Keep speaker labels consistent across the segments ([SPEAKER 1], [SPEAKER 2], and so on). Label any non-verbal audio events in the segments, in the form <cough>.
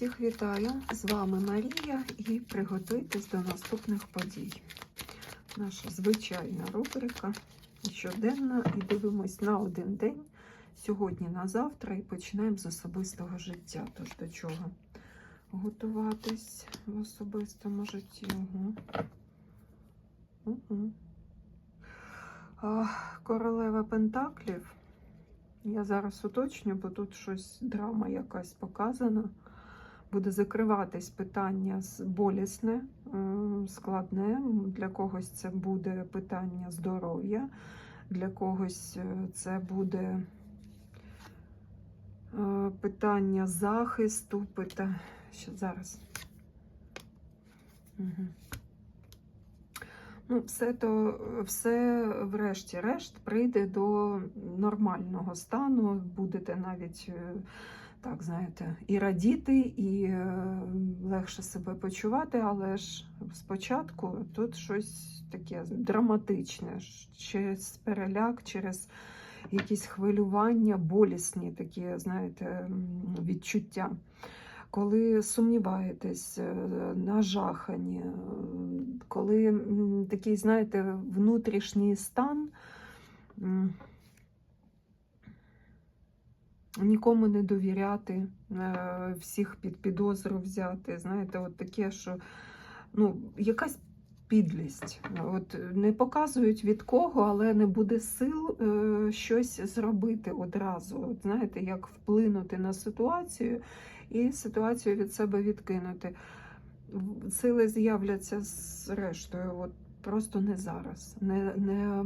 [SPEAKER 1] Всіх вітаю! З вами Марія і приготуйтесь до наступних подій. Наша звичайна рубрика щоденна і дивимось на один день, сьогодні на завтра, і починаємо з особистого життя. Тож до чого готуватись в особистому житті. Угу. Угу. А, королева Пентаклів. Я зараз уточню, бо тут щось драма якась показана. Буде закриватись питання з- болісне, складне. Для когось це буде питання здоров'я, для когось е, це буде е, питання захисту. Пита... Що зараз? Угу. Ну, все то, все, врешті-решт, прийде до нормального стану. Будете навіть, е, так знаєте, і радіти, і е, легше себе почувати, але ж спочатку тут щось таке драматичне, через переляк, через якісь хвилювання, болісні такі, знаєте, відчуття. Коли сумніваєтесь, е, нажахані, е, коли такий, знаєте, внутрішній стан нікому не довіряти, е, всіх під підозру взяти. Знаєте, от таке, що ну, якась підлість. От не показують від кого, але не буде сил е, щось зробити одразу. От, знаєте, як вплинути на ситуацію і ситуацію від себе відкинути. Сили з'являться зрештою, от просто не зараз, не, не,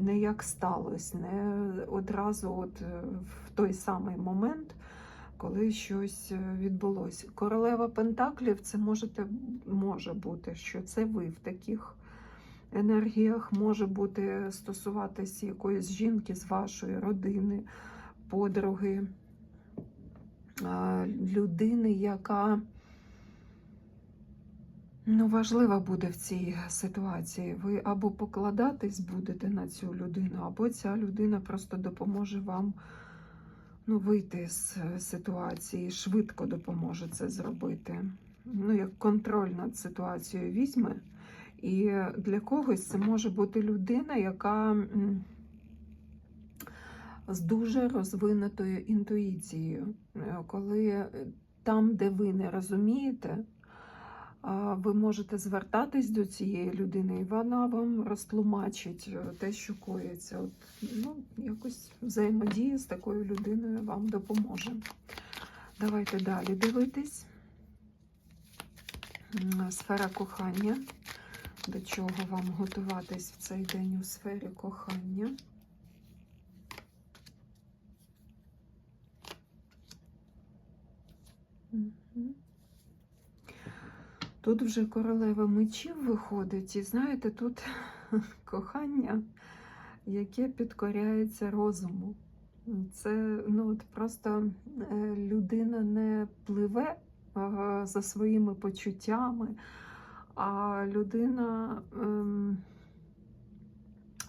[SPEAKER 1] не як сталося, не одразу от е, в той самий момент, коли щось е, відбулося. Королева Пентаклів це можете, може бути, що це ви в таких енергіях, може бути стосуватися якоїсь жінки з вашої родини, подруги людини, яка ну, важлива буде в цій ситуації. Ви або покладатись будете на цю людину, або ця людина просто допоможе вам ну, вийти з е, ситуації, швидко допоможе це зробити. Ну, як контроль над ситуацією візьме. І для когось це може бути людина, яка. з дуже розвинутою інтуїцією, Е, коли е, там, де ви не розумієте, ви можете звертатись до цієї людини, і вона вам розтлумачить е, те, що коїться. От, ну, якось взаємодія з такою людиною вам допоможе. Давайте далі дивитись. Сфера кохання. До чого вам готуватись в цей день у сфері кохання? Мгм. Тут вже королева мечів виходить, і знаєте, тут <laughs> кохання, яке підкоряється розуму. Це ну, от просто е, людина не пливе за своїми почуттями, а людина ем,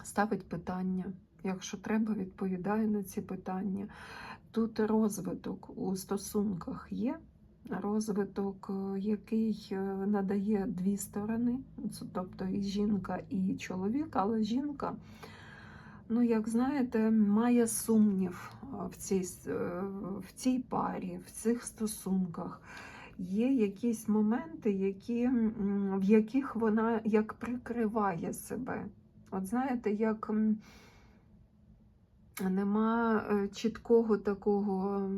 [SPEAKER 1] ставить питання. Якщо треба, відповідає на ці питання. Тут розвиток у стосунках є, розвиток, е, який е, надає дві сторони, тобто і жінка, і чоловік, але жінка, ну, як знаєте, має сумнів е, в цій, в цій парі, в цих стосунках. Є якісь моменти, які, в яких вона як прикриває себе. От знаєте, як нема чіткого такого,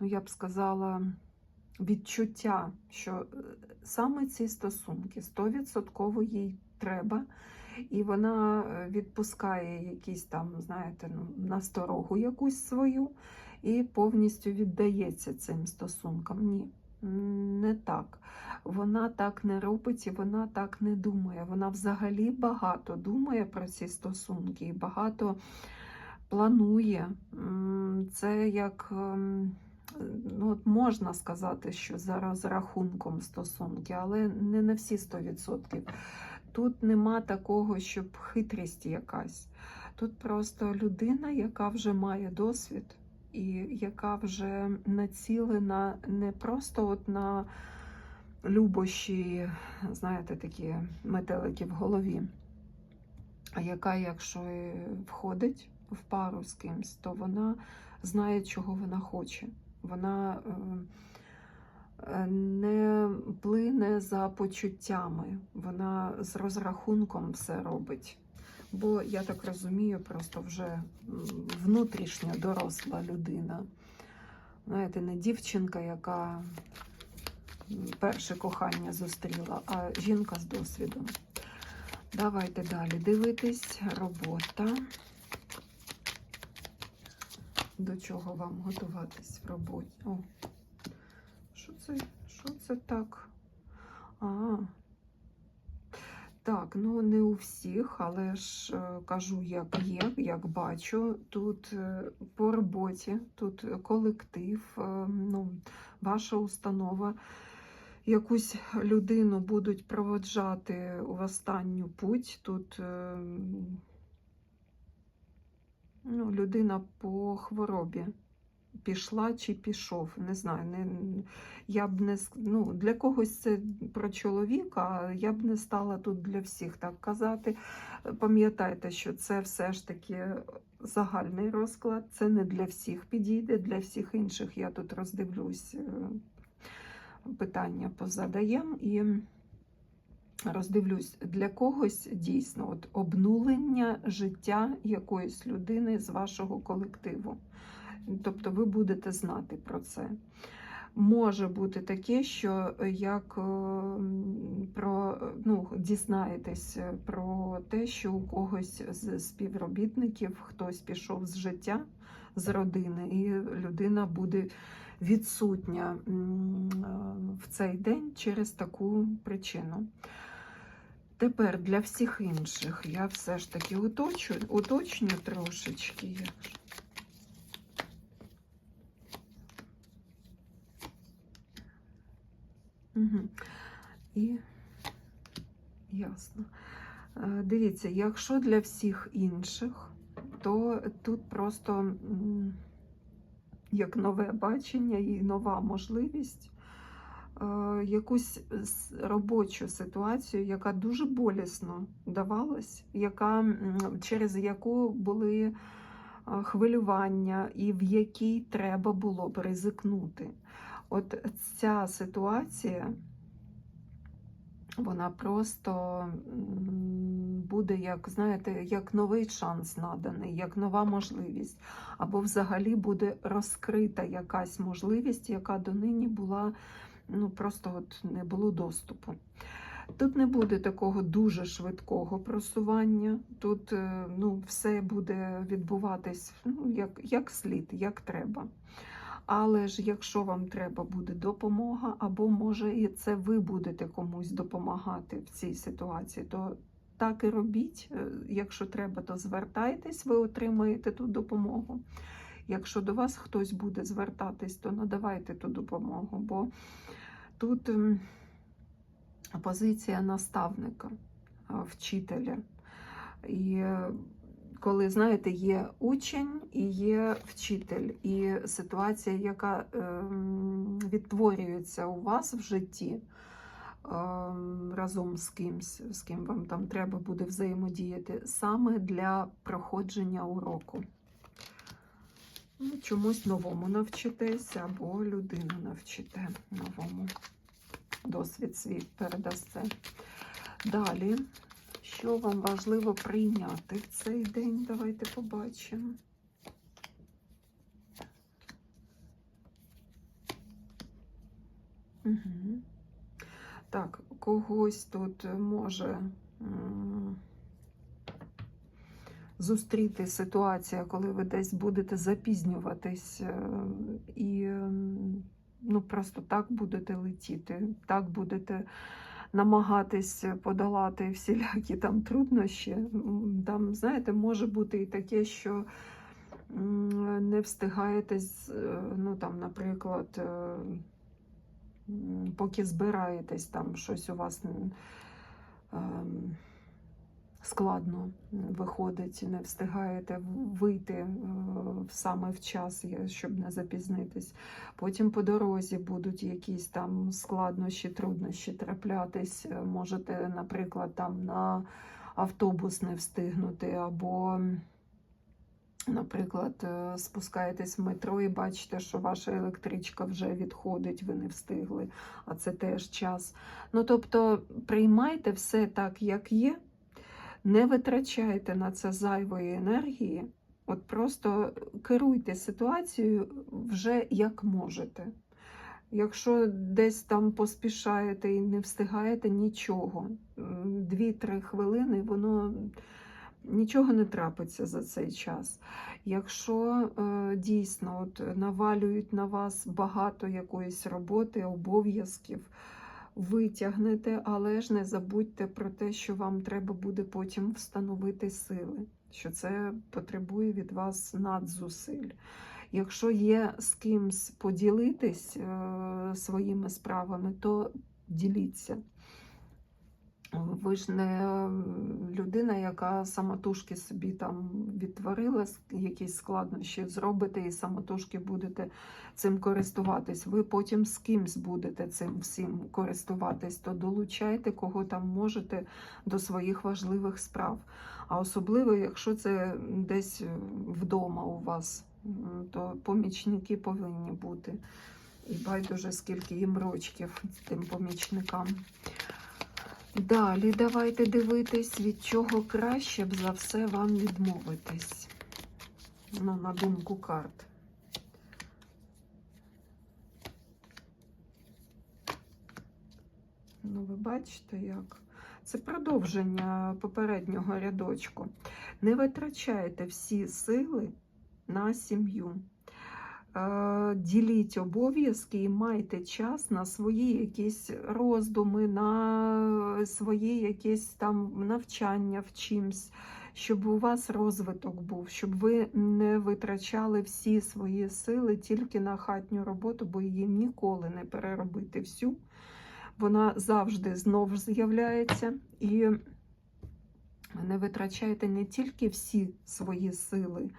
[SPEAKER 1] ну я б сказала, відчуття, що е, саме ці стосунки 100% їй треба, і вона е, відпускає якісь там, знаєте, ну, насторогу якусь свою і повністю віддається цим стосункам. Ні, не так. Вона так не робить і вона так не думає. Вона взагалі багато думає про ці стосунки і багато планує. Це як ем, ну, от можна сказати, що за розрахунком стосунки, але не на всі 100%. Тут нема такого, щоб хитрість якась. Тут просто людина, яка вже має досвід і яка вже націлена не просто от на любощі, знаєте, такі метелики в голові, а яка, якщо входить в пару з кимсь, то вона знає, чого вона хоче. Вона е, е, не плине за почуттями, вона з розрахунком все робить. Бо я так розумію, просто вже м, внутрішньо доросла людина. Знаєте, не дівчинка, яка перше кохання зустріла, а жінка з досвідом. Давайте далі дивитись. Робота. До чого вам готуватись в роботі? О, що це? Що це так? А, так, ну не у всіх, але ж е, кажу, як є, як бачу. Тут е, по роботі, тут колектив, е, ну, ваша установа. Якусь людину будуть проводжати в останню путь. Тут ну, людина по хворобі пішла чи пішов. Не знаю, не, я б не ну, для когось це про чоловіка, я б не стала тут для всіх так казати. Пам'ятайте, що це все ж таки загальний розклад, це не для всіх підійде, для всіх інших я тут роздивлюсь, е, питання позадаємо і роздивлюсь, для когось дійсно от обнулення життя якоїсь людини з вашого колективу. Тобто ви будете знати про це. Може бути таке, що як е, про ну, дізнаєтесь про те, що у когось з співробітників хтось пішов з життя з родини, і людина буде відсутня е, в цей день через таку причину. Тепер для всіх інших я все ж таки уточу, уточню трошечки. Угу. І ясно. Е, Дивіться, якщо для всіх інших, то тут просто як нове бачення і нова можливість якусь робочу ситуацію, яка дуже болісно давалась, яка, через яку були е, хвилювання, і в якій треба було б ризикнути. От ця ситуація, вона просто буде, як знаєте, як новий шанс наданий, як нова можливість, або взагалі буде розкрита якась можливість, яка донині була, ну просто от не було доступу. Тут не буде такого дуже швидкого просування. Тут е, ну, все буде відбуватись ну, як, як слід, як треба. Але ж якщо вам треба буде допомога, або може і це ви будете комусь допомагати в цій ситуації, то так і робіть. Е, Якщо треба, то звертайтесь, ви отримаєте ту допомогу. Якщо до вас хтось буде звертатись, то надавайте ту допомогу, бо тут ем, позиція наставника, вчителя. І е, коли, знаєте, є учень і є вчитель, і ситуація, яка ем, відтворюється у вас в житті ем, разом з кимсь, з ким вам там треба буде взаємодіяти, саме для проходження уроку. Чомусь новому навчитесь або людину навчите новому. Досвід свій передасте. Далі, що вам важливо прийняти в цей день? Давайте побачимо. Угу. Так, когось тут може зустріти ситуація, коли ви десь будете запізнюватись е, і ну, просто так будете летіти, так будете намагатись подолати всілякі там труднощі. Там, знаєте, може бути і таке, що не встигаєте, е, ну там, наприклад, е, поки збираєтесь, там щось у вас ем, складно виходить, не встигаєте вийти е, саме в час, щоб не запізнитись. Потім по дорозі будуть якісь там складнощі, труднощі траплятись. Е, Можете, наприклад, там на автобус не встигнути, або, наприклад, е, спускаєтесь в метро і бачите, що ваша електричка вже відходить, ви не встигли, а це теж час. Ну, тобто, приймайте все так, як є, не витрачайте на це зайвої енергії, от просто керуйте ситуацією вже як можете. Якщо десь там поспішаєте і не встигаєте нічого, м, 2-3 хвилини, воно нічого не трапиться за цей час. Якщо е, дійсно от, навалюють на вас багато якоїсь роботи, обов'язків, витягнете, але ж не забудьте про те, що вам треба буде потім встановити сили, що це потребує від вас надзусиль. Якщо є з кимсь поділитись е, своїми справами, то діліться. Ви ж не людина, яка самотужки собі там відтворила якісь складнощі, зробите і самотужки будете цим користуватись. Ви потім з кимсь будете цим всім користуватись, то долучайте, кого там можете до своїх важливих справ. А особливо, якщо це десь вдома у вас, то помічники повинні бути. І байдуже, скільки їм рочків тим помічникам. Далі давайте дивитись, від чого краще б за все вам відмовитись. Ну, на думку карт. Ну, ви бачите, як? Це продовження попереднього рядочку. Не витрачайте всі сили на сім'ю. Діліть обов'язки і майте час на свої якісь роздуми, на свої якісь там навчання в чимсь, щоб у вас розвиток був, щоб ви не витрачали всі свої сили тільки на хатню роботу, бо її ніколи не переробити всю. Вона завжди знов з'являється і не витрачайте не тільки всі свої сили,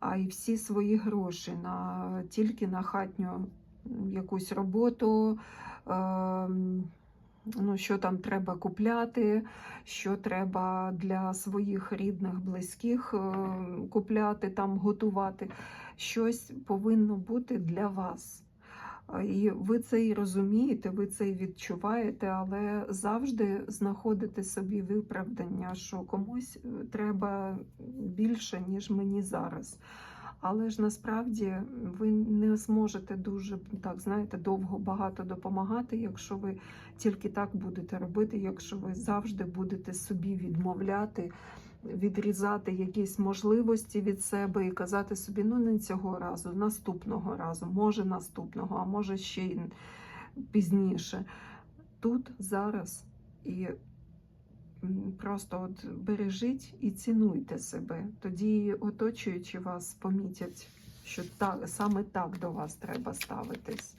[SPEAKER 1] а й всі свої гроші на, тільки на хатню якусь роботу, е, ну, що там треба купляти, що треба для своїх рідних, близьких е, купляти, там готувати. Щось повинно бути для вас. І ви це і розумієте, ви це і відчуваєте, але завжди знаходите собі виправдання, що комусь е, треба більше, ніж мені зараз. Але ж насправді ви не зможете дуже так, знаєте, довго багато допомагати, якщо ви тільки так будете робити, якщо ви завжди будете собі відмовляти, відрізати якісь можливості від себе і казати собі, ну не цього разу, наступного разу, може наступного, а може ще й пізніше. Тут, зараз і просто от бережіть і цінуйте себе. Тоді оточуючи вас помітять, що так, саме так до вас треба ставитись.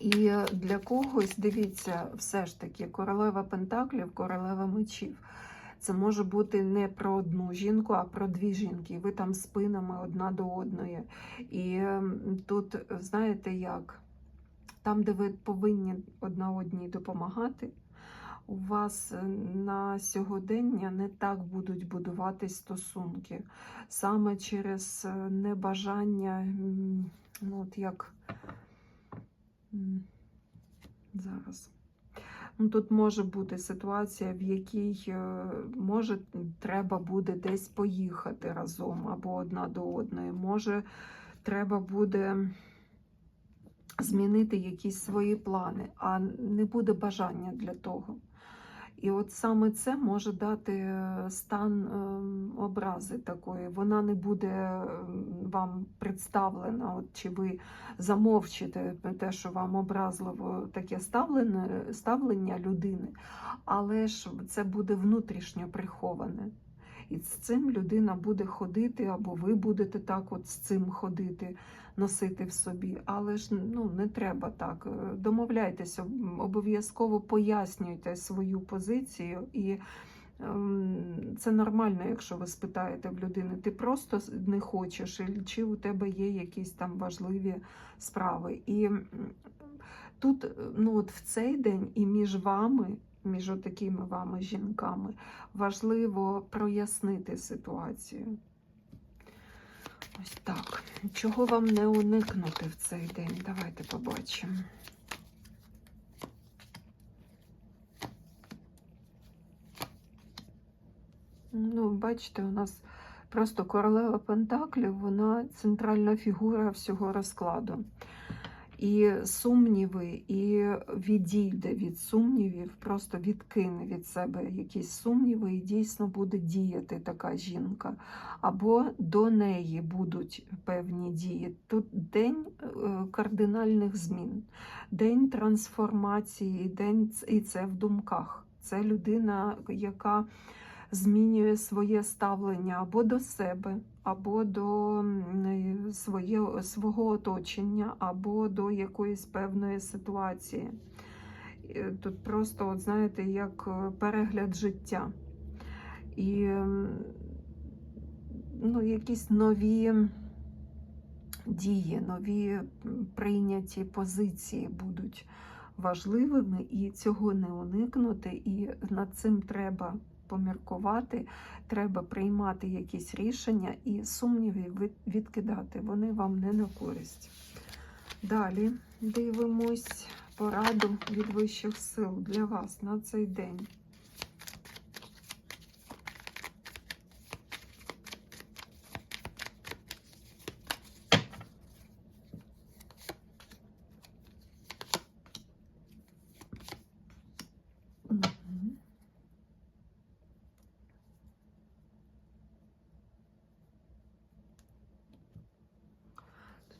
[SPEAKER 1] І для когось, дивіться, все ж таки, королева Пентаклів, королева мечів. Це може бути не про одну жінку, а про дві жінки. Ви там спинами одна до одної. І ем, тут, знаєте як, там, де ви повинні одна одній допомагати, у вас е, на сьогодення не так будуть будуватись стосунки. Саме через е, небажання, ну от як зараз. Ну, тут може бути ситуація, в якій е, може треба буде десь поїхати разом або одна до одної. Може, треба буде змінити якісь свої плани, а не буде бажання для того. І от саме це може дати е, стан е, образи такої. Вона не буде е, вам представлена, от чи ви замовчите те, що вам образливо таке ставлення, ставлення людини, але ж це буде внутрішньо приховане. І з цим людина буде ходити, або ви будете так от з цим ходити, носити в собі. Але ж ну, не треба так. Е, Домовляйтеся, обов'язково пояснюйте свою позицію і ем, це нормально, якщо ви спитаєте в людини, ти просто не хочеш, чи у тебе є якісь там важливі справи. І тут, е, ну от в цей день і між вами, між такими вами жінками, важливо прояснити ситуацію. Ось так. Чого вам не уникнути в цей день? Давайте побачимо. Ну, бачите, у нас просто королева Пентаклів, вона центральна фігура всього розкладу. І сумніви, і відійде від сумнівів, просто відкине від себе якісь сумніви, і дійсно буде діяти така жінка. Або до неї будуть певні дії. Тут день е, кардинальних змін, день трансформації, день і це в думках. Це людина, яка змінює своє ставлення або до себе, або до своє, свого оточення, або до якоїсь певної ситуації. Е, Тут просто, от знаєте, як е, перегляд життя. І ну, якісь нові дії, нові прийняті позиції будуть важливими, і цього не уникнути, і над цим треба поміркувати, треба приймати якісь рішення і сумніви відкидати. Вони вам не на користь. Далі дивимось пораду від вищих сил для вас на цей день.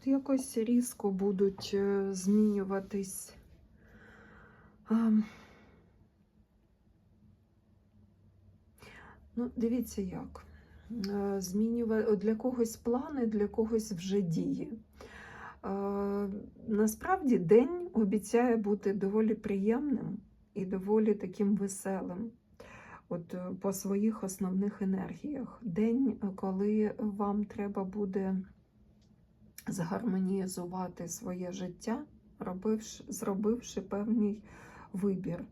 [SPEAKER 1] Якось різко будуть е, змінюватись. Ну, дивіться як. Е, Змінюва... Для когось плани, для когось вже дії. Е, Насправді день обіцяє бути доволі приємним і доволі таким веселим. От по своїх основних енергіях. День, коли вам треба буде згармонізувати своє життя, робивши, зробивши певний вибір,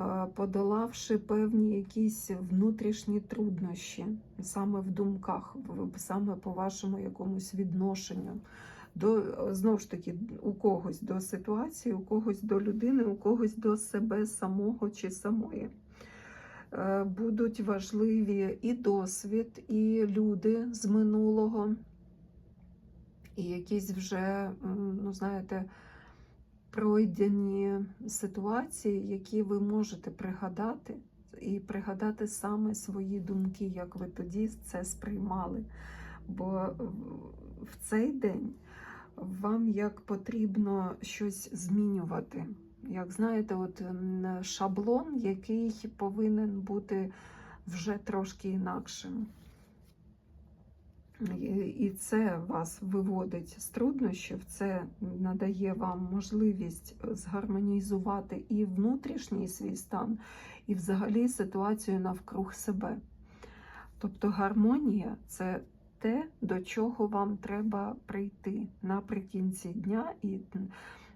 [SPEAKER 1] е, подолавши певні якісь внутрішні труднощі, саме в думках, саме по вашому якомусь відношенню. До, знову ж таки, у когось до ситуації, у когось до людини, у когось до себе самого чи самої. Е, Будуть важливі і досвід, і люди з минулого, і якісь вже, ну знаєте, пройдені ситуації, які ви можете пригадати, і пригадати саме свої думки, як ви тоді це сприймали. Бо в- цей день вам як потрібно щось змінювати. Як знаєте, от шаблон, який повинен бути вже трошки інакшим. І це вас виводить з труднощів, це надає вам можливість згармонізувати і внутрішній свій стан, і взагалі ситуацію навкруг себе. Тобто гармонія це те, до чого вам треба прийти наприкінці дня, і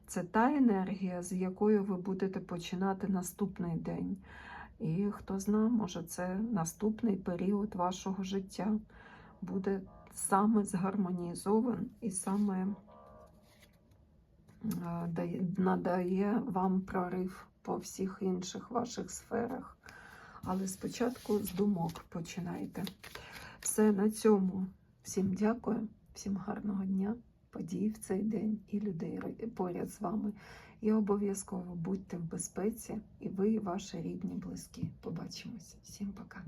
[SPEAKER 1] це та енергія, з якою ви будете починати наступний день. І хто зна, може, це наступний період вашого життя буде саме згармонізован і саме е, надає вам прорив по всіх інших ваших сферах. Але спочатку з думок починайте. Все на цьому. Всім дякую, всім гарного дня, подій в цей день і людей поряд з вами. І обов'язково будьте в безпеці, і ви, і ваші рідні, близькі. Побачимось. Всім пока.